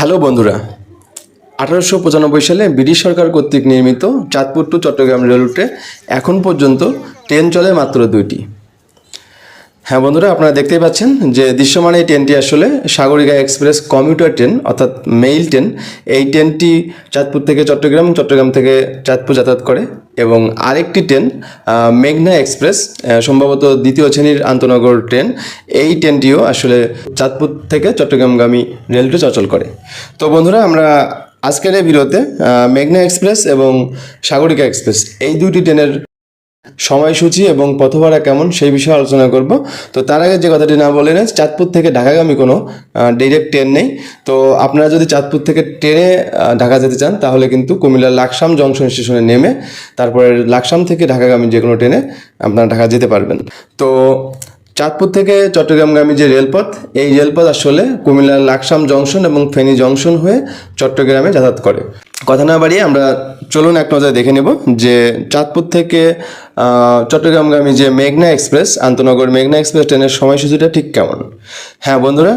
Hello বন্ধুরা, আঠারোশো পঁচানব্বই সালে ব্রিটিশ সরকার কর্তৃক নির্মিত চাঁদপুর টু চট্টগ্রাম রেল রুটে এখন পর্যন্ত ট্রেন চলে মাত্র দুইটি। হ্যাঁ বন্ধুরা, আপনারা দেখতেই পাচ্ছেন যে দৃশ্যমান এই ট্রেনটি আসলে সাগরিকা এক্সপ্রেস কমিউটার ট্রেন, অর্থাৎ মেইল ট্রেন। এই ট্রেনটি চাঁদপুর থেকে চট্টগ্রাম চট্টগ্রাম থেকে চাঁদপুর যাতায়াত করে এবং আরেকটি ট্রেন মেঘনা এক্সপ্রেস সম্ভবত দ্বিতীয় শ্রেণির আন্তনগর ট্রেন। এই ট্রেনটিও আসলে চাঁদপুর থেকে চট্টগ্রামগামী রেলটি চলাচল করে। তো বন্ধুরা, আমরা আজকের এই ভিডিওতে মেঘনা এক্সপ্রেস এবং সাগরিকা এক্সপ্রেস, এই দুইটি ট্রেনের সময়সূচি এবং পথভাড়া কেমন সেই বিষয়ে আলোচনা করব। তো তার আগে যে কথাটি না বলে নেই, চাঁদপুর থেকে ঢাকাগামী কোনো ডিরেক্ট ট্রেন নেই। তো আপনারা যদি চাঁদপুর থেকে ট্রেনে ঢাকা যেতে চান, তাহলে কিন্তু কুমিল্লার লাকসাম জংশন স্টেশনে নেমে, তারপরে লাকসাম থেকে ঢাকাগামী যে কোনো ট্রেনে আপনারা ঢাকা যেতে পারবেন। তো চাঁদপুর থেকে চট্টগ্রামগামী যে রেলপথ, এই রেলপথ আসলে কুমিল্লার লাকসাম জংশন এবং ফেনী জংশন হয়ে চট্টগ্রামে যাতায়াত করে। কথা না বাড়িয়ে আমরা চলুন এক নজরে দেখে নেব যে চাঁদপুর থেকে চট্টগ্রামগামী যে মেঘনা এক্সপ্রেস, আন্তনগর মেঘনা এক্সপ্রেস ট্রেনের সময়সূচিটা ঠিক কেমন? হ্যাঁ বন্ধুরা,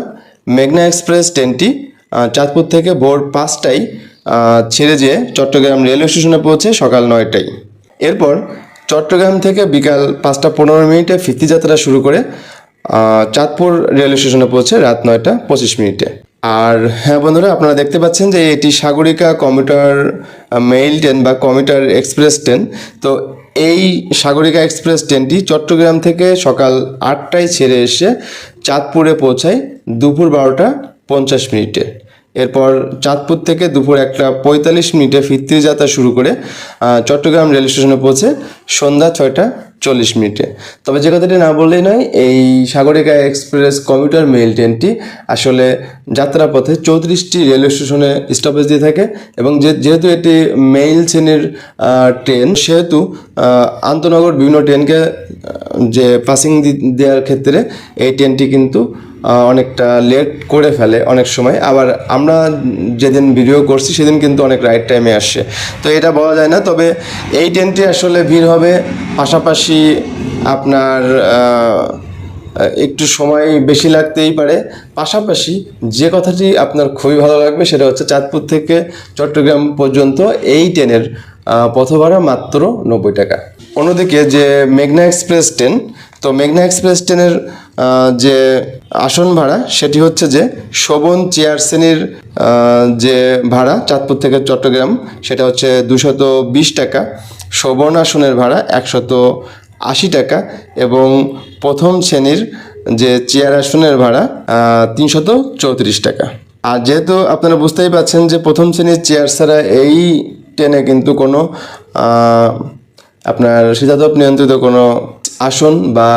মেঘনা এক্সপ্রেস ট্রেনটি চাঁদপুর থেকে ভোর পাঁচটায় ছেড়ে যেয়ে চট্টগ্রাম রেলওয়ে স্টেশনে পৌঁছে সকাল নয়টায়। এরপর চট্টগ্রাম থেকে বিকাল পাঁচটা পনেরো মিনিটে ফিরতি যাত্রা শুরু করে চাঁদপুর রেলওয়ে স্টেশনে পৌঁছে রাত নয়টা পঁচিশ মিনিটে। আর হ্যাঁ বন্ধুরা, আপনারা দেখতে পাচ্ছেন যে এটি সাগরিকা কমিউটার মেইল ট্রেন বা কমিউটার এক্সপ্রেস ট্রেন তো এই সাগরিকা এক্সপ্রেস ট্রেনটি চট্টগ্রাম থেকে সকাল আটটায় ছেড়ে এসে চাঁদপুরে পৌঁছায় দুপুর বারোটা পঞ্চাশ মিনিটে। এরপর চাঁদপুর থেকে দুপুর একটা পঁয়তাল্লিশ মিনিটে ফিরতি যাত্রা শুরু করে চট্টগ্রাম রেল স্টেশনে পৌঁছে সন্ধ্যা ছয়টা চল্লিশ মিনিটে। তবে যে কথাটি না বললেই নয়, এই সাগরিকা এক্সপ্রেস কমিউটার মেল ট্রেনটি আসলে যাত্রাপথে চৌত্রিশটি রেলওয়ে স্টেশনে স্টপেজ দিয়ে থাকে এবং যেহেতু এটি মেইল শ্রেণির ট্রেন, সেহেতু আন্তনগর বিভিন্ন ট্রেনকে যে পাসিং দেওয়ার ক্ষেত্রে এই ট্রেনটি কিন্তু অনেকটা লেট করে ফেলে অনেক সময়। আবার আমরা যেদিন ভিডিও করছি সেদিন কিন্তু অনেক রাইট টাইমে আসছে তো এটা বলা যায় না তবে এই ট্রেনটি আসলে ভিড় হবে। পাশাপাশি আপনার একটু সময় বেশি লাগতেই পারে। পাশাপাশি যে কথাটি আপনার খুবই ভালো লাগবে সেটা হচ্ছে চাঁদপুর থেকে চট্টগ্রাম পর্যন্ত এই ট্রেনের আহ, পথভাড়া মাত্র নব্বই টাকা। অন্যদিকে যে মেঘনা এক্সপ্রেস ট্রেন তো মেঘনা এক্সপ্রেস ট্রেনের যে আসন ভাড়া, সেটি হচ্ছে যে শোভন চেয়ার শ্রেণির যে ভাড়া চাঁদপুর থেকে চট্টগ্রাম, সেটা হচ্ছে দুশত বিশ টাকা। শোভন আসনের ভাড়া একশত আশি টাকা এবং প্রথম শ্রেণির যে চেয়ার আসনের ভাড়া তিনশত চৌত্রিশ টাকা। আর যেহেতু আপনারা বুঝতেই পারছেন যে প্রথম শ্রেণির চেয়ার ছাড়া এই ট্রেনে কিন্তু কোনো আপনার শীতাতপ নিয়ন্ত্রিত কোনো আসন বা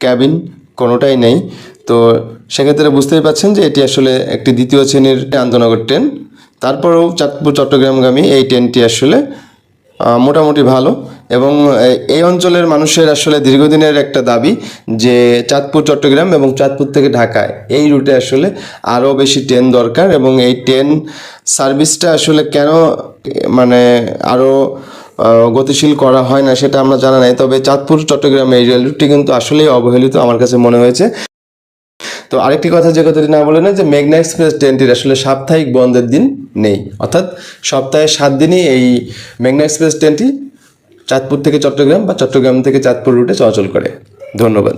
ক্যাবিন কোনোটাই নেই। তো সেক্ষেত্রে বুঝতেই পারছেন যে এটি আসলে একটি দ্বিতীয় শ্রেণির আন্তনগর ট্রেন। তারপরেও চাঁদপুর, চট্টগ্রামগামী এই ট্রেনটি আসলে মোটামুটি ভালো এবং এই অঞ্চলের মানুষের আসলে দীর্ঘদিনের একটা দাবি যে চাঁদপুর, চট্টগ্রাম এবং চাঁদপুর থেকে ঢাকায় এই রুটে আসলে আরও বেশি ট্রেন দরকার এবং এই ট্রেন সার্ভিসটা আসলে কেন মানে আরও গতিশীল করা হয় না সেটা আমরা জানা নাই। তবে চাঁদপুর, চট্টগ্রাম এই রেল রুটটি কিন্তু আসলেই অবহেলিত আমার কাছে মনে হয়েছে। তো আরেকটি কথা যে কথাটি না বলে না যে মেঘনা এক্সপ্রেস ট্রেনটির আসলে সাপ্তাহিক বন্ধের দিন নেই। অর্থাৎ সপ্তাহে সাত দিনই এই মেঘনা এক্সপ্রেস ট্রেনটি চাঁদপুর থেকে চট্টগ্রাম বা চট্টগ্রাম থেকে চাঁদপুর রুটে চলাচল করে। ধন্যবাদ।